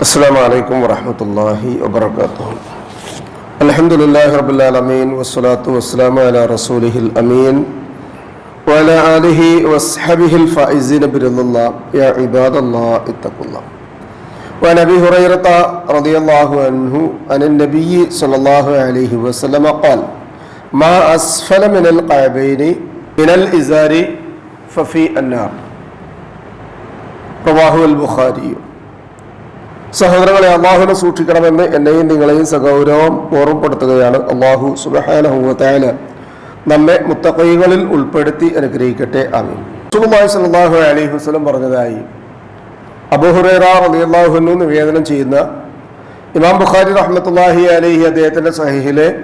السلام عليكم ورحمة الله وبركاته الحمد لله رب العالمين والصلاة والسلام على رسوله الأمين وعلى آله وصحبه الفائزين برضا الله يا عباد الله اتقوا الله وعن أبي هريرة رضي الله عنه عن النبي صلى الله عليه وسلم قال ما أسفل من القعبين من الإزار ففي النار رواه البخاري സഹോദരങ്ങളെ അള്ളാഹുവിനെ സൂക്ഷിക്കണമെന്ന് എന്നെയും നിങ്ങളെയും സഗൗരവം ഓർമ്മപ്പെടുത്തുകയാണ് അള്ളാഹു സുബഹാനഹുവല നമ്മെ മുത്തക്കൈകളിൽ ഉൾപ്പെടുത്തി അനുഗ്രഹിക്കട്ടെ. ആമീൻ. സുബായ് സല്ലാഹു അലൈഹി വസ്ലം പറഞ്ഞതായി. അബുഹുറേറ നിവേദനം ചെയ്യുന്ന ഇമാം ബുഖാരി റഹ്മത്തുല്ലാഹി അലൈഹി അദ്ദേഹത്തിന്റെ സഹിഹിലെ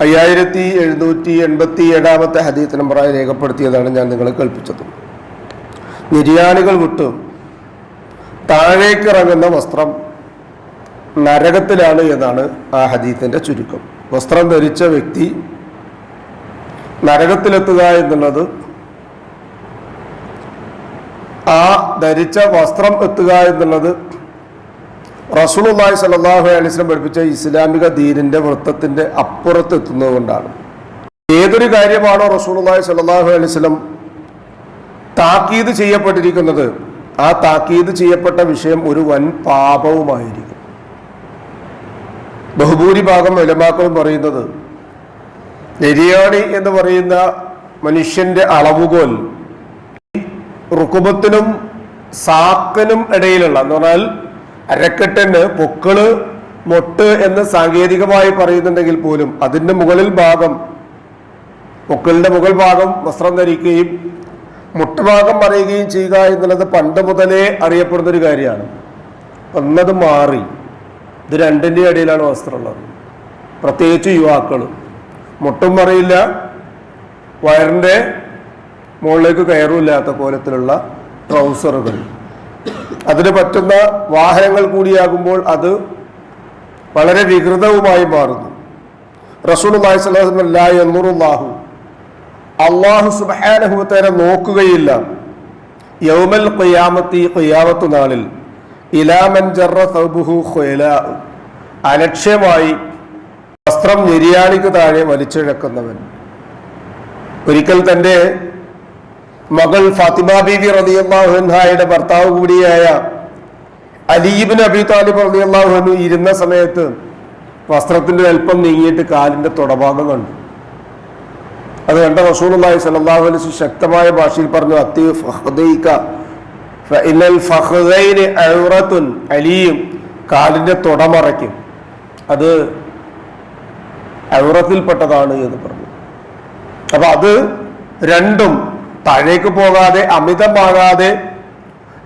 അയ്യായിരത്തി എഴുന്നൂറ്റി എൺപത്തി ഏഴാമത്തെ ഹദീത്ത് നമ്പറായി രേഖപ്പെടുത്തിയതാണ് ഞാൻ നിങ്ങളെ കേൾപ്പിച്ചത്. നിര്യാണികൾ വിട്ടു താഴേക്ക് ഇറങ്ങുന്ന വസ്ത്രം നരകത്തിലാണ് എന്നാണ് ആ ഹദീത്തിന്റെ ചുരുക്കം. വസ്ത്രം ധരിച്ച വ്യക്തി നരകത്തിലെത്തുക എന്നുള്ളത് ആ ധരിച്ച വസ്ത്രം എത്തുക എന്നുള്ളത് റസൂലുള്ളാഹി സ്വല്ലല്ലാഹു അലിസ്ലം പഠിപ്പിച്ച ഇസ്ലാമിക ദീനിന്റെ വൃത്തത്തിന്റെ അപ്പുറത്ത് എത്തുന്നതുകൊണ്ടാണ് ഏതൊരു കാര്യമാണോ റസൂലുള്ളാഹി സ്വല്ലല്ലാഹു അലൈഹി വസല്ലം താക്കീത് ചെയ്യപ്പെട്ടിരിക്കുന്നത്? ആ താക്കീത് ചെയ്യപ്പെട്ട വിഷയം ഒരു വൻ പാപവുമായിരിക്കും. ബഹുഭൂരിഭാഗം വിലമാക്കളും പറയുന്നത് നെരിയാണി എന്ന് പറയുന്ന മനുഷ്യന്റെ അളവുകോൽ റുക്കുബത്തിനും സാക്കനും ഇടയിലുള്ള എന്ന് പറഞ്ഞാൽ അരക്കെട്ടിന് പൊക്കൾ മൊട്ട് എന്ന് സാങ്കേതികമായി പറയുന്നുണ്ടെങ്കിൽ പോലും അതിന്റെ മുകളിൽ ഭാഗം പൊക്കളുടെ മുകൾ ഭാഗം വസ്ത്രം ധരിക്കുകയും മുട്ടുഭാഗം പറയുകയും ചെയ്യുക എന്നുള്ളത് പണ്ട് മുതലേ അറിയപ്പെടുന്ന ഒരു കാര്യമാണ്. അന്നത് മാറി. ഇത് രണ്ടിന്റെ ഇടയിലാണ് വസ്ത്രമുള്ളത്. പ്രത്യേകിച്ച് യുവാക്കൾ മുട്ടും പറയില്ല വയറിന്റെ മുകളിലേക്ക് കയറുമില്ലാത്ത കോലത്തിലുള്ള ട്രൗസറുകൾ. അതിന് പറ്റുന്ന വാഹനങ്ങൾ കൂടിയാകുമ്പോൾ അത് വളരെ വികൃതവുമായി മാറുന്നു. റസൂൽ അള്ളാഹി എന്നുറുല്ലാഹു അള്ളാഹു സുബാനഹുത്തേരെ നോക്കുകയില്ല. യൗമൽ കൊയ്യാമത്തി കൊയ്യാമത്തു നാളിൽ ഇലാമൻ അലക്ഷ്യമായി വസ്ത്രം ഞെരിയാണിക്ക് താഴെ വലിച്ചിഴക്കുന്നവൻ. ഒരിക്കൽ തന്റെ മകൾ ഫാത്തിമ ബീവി റതിയല്ലാഹുഹായുടെ ഭർത്താവ് കൂടിയായ അലീബിൻ അബി താലിബ് റതിയല്ലാഹുഹു ഇരുന്ന സമയത്ത് വസ്ത്രത്തിന്റെ അല്പം നീങ്ങിയിട്ട് കാലിന്റെ തുടഭാഗം കണ്ടു. അത് കണ്ട റസൂലുള്ളാഹി സ്വല്ലല്ലാഹു അലൈഹി വസല്ലം ശക്തമായ ഭാഷയിൽ പറഞ്ഞു അത്തി ഫഖദൈക ഫഇനൽ ഫഖദൈനി ഔറത്തുൻ അലിയും കാലിന്റെ തുടമറയ്ക്കും. അത് ഔറത്തിൽപ്പെട്ടതാണ് എന്ന് പറഞ്ഞു. അപ്പൊ അത് രണ്ടും താഴേക്ക് പോകാതെ അമിതമാകാതെ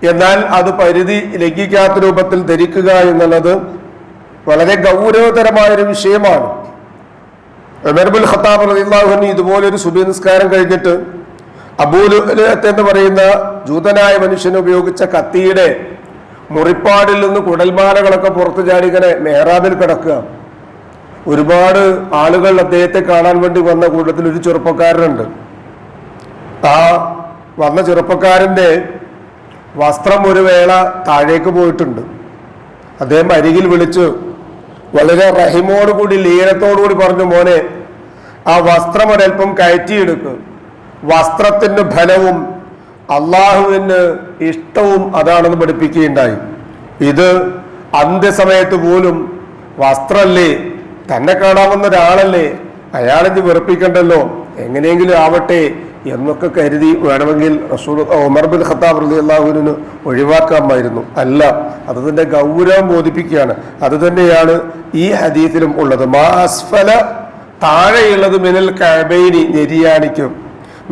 എന്നാൽ അത് പരിധി ലംഘിക്കാത്ത രൂപത്തിൽ ധരിക്കുക എന്നുള്ളത് വളരെ ഗൗരവതരമായൊരു വിഷയമാണ്. ഉമർബുൽ ഖത്താബ് റളിയല്ലാഹു ഇതുപോലെ ഒരു സുബി നിസ്കാരം കഴിഞ്ഞിട്ട് അബൂലുലത്ത് എന്ന് പറയുന്ന ജൂതനായ മനുഷ്യൻ ഉപയോഗിച്ച കത്തിയുടെ മുറിപ്പാടിൽ നിന്ന് കുടൽമാലകളൊക്കെ പുറത്തു ചാടി ഇങ്ങനെ മെഹ്റാബിൽ കിടക്കുക. ഒരുപാട് ആളുകൾ അദ്ദേഹത്തെ കാണാൻ വേണ്ടി വന്ന കൂട്ടത്തിൽ ഒരു ചെറുപ്പക്കാരനുണ്ട്. ആ വന്ന ചെറുപ്പക്കാരന്റെ വസ്ത്രം ഒരു വേള താഴേക്ക് പോയിട്ടുണ്ട്. അദ്ദേഹം അരികിൽ വിളിച്ചു വളരെ റഹിമോടുകൂടി ലീനത്തോടുകൂടി പറഞ്ഞു മോനെ ആ വസ്ത്രം ഒരൽപ്പം കയറ്റിയെടുക്കും. വസ്ത്രത്തിന് ഫലവും അള്ളാഹുവിന് ഇഷ്ടവും അതാണെന്ന് പഠിപ്പിക്കുകയുണ്ടായി. ഇത് അന്ത്യസമയത്ത് പോലും വസ്ത്രമല്ലേ തന്നെ കാണാവുന്ന ഒരാളല്ലേ? അയാളെ വെറുപ്പിക്കണ്ടല്ലോ? എങ്ങനെയെങ്കിലും ആവട്ടെ എന്നൊക്കെ കരുതി വേണമെങ്കിൽ റസൂൽ ഉമർ ബിൻ ഖത്താബ് റലി അള്ളാഹുവിന് ഒഴിവാക്കാമായിരുന്നു. അല്ല അത് തന്നെ ഗൗരവം ബോധിപ്പിക്കുകയാണ്. അത് തന്നെയാണ് ഈ ഹദീസിലും ഉള്ളത്. മാ അസ്ഫല താഴെയുള്ളത് മിനൽ കബൈനി നെരിയാണിക്കും.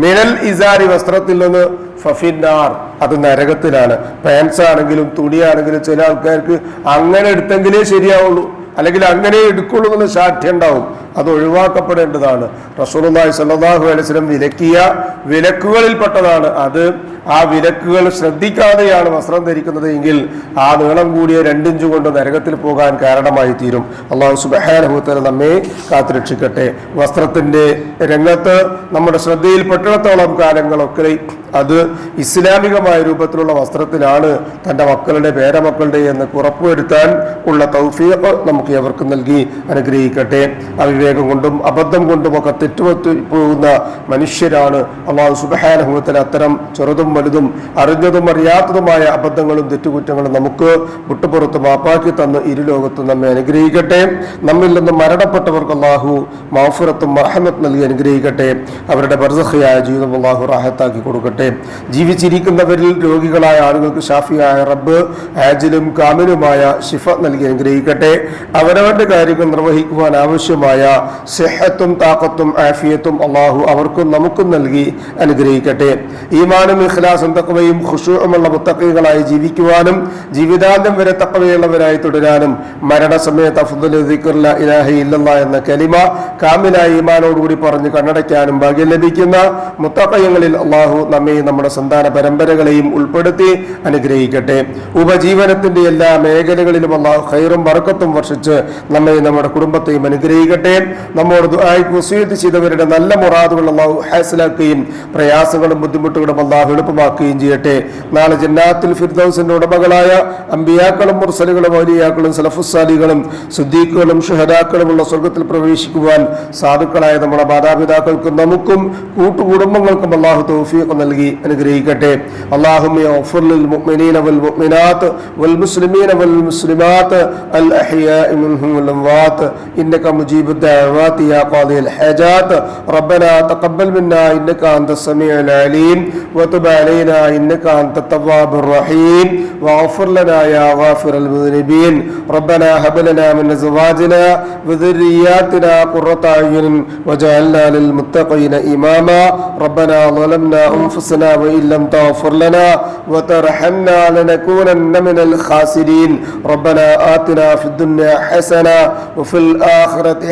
മിനൽ ഇസാരി വസ്ത്രത്തിൽ നിന്ന് ഫഫിന്നാർ അത് നരകത്തിലാണ്. പാൻസ് ആണെങ്കിലും തുണിയാണെങ്കിലും ചില ആൾക്കാർക്ക് അങ്ങനെ എടുത്തെങ്കിലേ ശരിയാവുള്ളൂ. അല്ലെങ്കിൽ അങ്ങനെ എടുക്കുള്ളൂ എന്നുള്ള സാധ്യത ഉണ്ടാവും. അത് ഒഴിവാക്കപ്പെടേണ്ടതാണ്. റസൂലുള്ളാഹി സ്വല്ലല്ലാഹു അലൈഹി വസല്ലം വിലക്കിയ വിലക്കുകളിൽപ്പെട്ടതാണ്. അത് ആ വിലക്കുകൾ ശ്രദ്ധിക്കാതെയാണ് വസ്ത്രം ധരിക്കുന്നത് എങ്കിൽ ആ നീളം കൂടിയ രണ്ടിഞ്ച് കൊണ്ട് നരകത്തിൽ പോകാൻ കാരണമായി തീരും അള്ളാഹു സുബഹാനുഭവത്തിൽ നമ്മെ കാത്തുരക്ഷിക്കട്ടെ. വസ്ത്രത്തിന്റെ രംഗത്ത് നമ്മുടെ ശ്രദ്ധയിൽ പെട്ടിടത്തോളം കാലങ്ങളൊക്കെ അത് ഇസ്ലാമികമായ രൂപത്തിലുള്ള വസ്ത്രത്തിലാണ് തന്റെ മക്കളുടെ പേരമക്കളുടെ എന്ന് ഉറപ്പുവരുത്താൻ ഉള്ള തൗഫീഖ് നമുക്ക് എവർക്കും നൽകി അനുഗ്രഹിക്കട്ടെ. അവിവേകം കൊണ്ടും അബദ്ധം കൊണ്ടും ഒക്കെ തെറ്റുപറ്റി പോകുന്ന മനുഷ്യരാണ്. അള്ളാഹു സുബഹാനുഭവത്തിൽ അത്തരം ചെറുതും വലുതും അറിഞ്ഞതും അറിയാത്തതുമായ അബദ്ധങ്ങളും തെറ്റുകുറ്റങ്ങളും നമുക്ക് വിട്ടുപുറത്ത് മാപ്പാക്കി തന്ന് ഇരുലോകത്ത് നമ്മെ അനുഗ്രഹിക്കട്ടെ. നമ്മിൽ നിന്ന് മരണപ്പെട്ടവർക്ക് അള്ളാഹു മാഫുറത്തും മഹമത്ത് നൽകി അനുഗ്രഹിക്കട്ടെ. അവരുടെ ബർസഹയായ ജീവിതം അള്ളാഹു റാഹത്താക്കി കൊടുക്കട്ടെ. ജീവിച്ചിരിക്കുന്നവരിൽ രോഗികളായ ആളുകൾക്ക് ഷാഫിയായ റബ്ബ് ആജിലും കാമിലുമായ ഷിഫ നൽകി അനുഗ്രഹിക്കട്ടെ. അവരവരുടെ കാര്യങ്ങൾ നിർവഹിക്കുവാൻ ആവശ്യമായ സെഹത്തും താക്കത്തും ആഫിയത്തും അള്ളാഹു അവർക്കും നമുക്കും നൽകി അനുഗ്രഹിക്കട്ടെ. ഈമാനും ഇഖ്ലാസും തക്കവയും ഖുഷൂമുള്ള മുത്തക്കൈകളായി ജീവിക്കുവാനും ജീവിതാന്തം വരെ തക്കവയുള്ളവരായി തുടരാനും മരണസമയത്ത് അഫ്ദുൽ ഇലാഹി ഇലാഹ ഇല്ലല്ലാ എന്ന കലിമ കാമിലായ ഈമാനോടുകൂടി പറഞ്ഞ് കണ്ണടയ്ക്കാനും ഭാഗ്യം ലഭിക്കുന്ന മുത്തക്കയങ്ങളിൽ അള്ളാഹു നമ്മെയും നമ്മുടെ സന്താന പരമ്പരകളെയും ഉൾപ്പെടുത്തി അനുഗ്രഹിക്കട്ടെ. ഉപജീവനത്തിന്റെ എല്ലാ മേഖലകളിലും അള്ളാഹു ഖൈറും വർക്കത്തും വർഷിച്ച് നമ്മെ നമ്മുടെ കുടുംബത്തെയും അനുഗ്രഹിക്കട്ടെ. ചെയ്യുകയും നമ്മോട് ദുആയ്ക്ക് ചെയ്തവരുടെ നല്ല മുറാദുകൾ അള്ളാഹു ഹാസിലാക്കുകയും പ്രയാസങ്ങളും ബുദ്ധിമുട്ടുകളും അള്ളാഹു എളുപ്പമാക്കുകയും ചെയ്യട്ടെ. നാളെ ജന്നാത്തിൽ ഫിർദൌസിന്റെ ഉടമകളായ അമ്പിയാക്കളും മുർസലുകളും ഔലിയാക്കളും സലഫുസാലികളും സുദ്ദീഖുകളും ഷുഹദാക്കളുമുള്ള സ്വർഗത്തിൽ പ്രവേശിക്കുവാൻ സാധുക്കളായ നമ്മുടെ മാതാപിതാക്കൾക്കും നമുക്കും കൂട്ടുകുടുംബങ്ങൾക്കും അള്ളാഹു തൗഫീഖ് നൽകി അനുഗ്രഹിക്കട്ടെ. അള്ളാഹു വൽ മുഅ്മിനാത്ത് വൽ മുസ്ലിമീന വൽ മുസ്ലിമാത്ത് അൽ വൽ ഇന്നക الدعوات يا قاضي الحاجات. ربنا تقبل منا إنك أنت السميع العليم. وتب علينا إنك أنت التواب الرحيم. واغفر لنا يا غافر المذنبين. ربنا هب لنا من أزواجنا وذرياتنا قرة أعين وجعلنا للمتقين إماما. ربنا ظلمنا أنفسنا وإن لم تغفر لنا وترحمنا لنكونن من الخاسرين. ربنا آتنا في الدنيا حسنة وفي الآخرة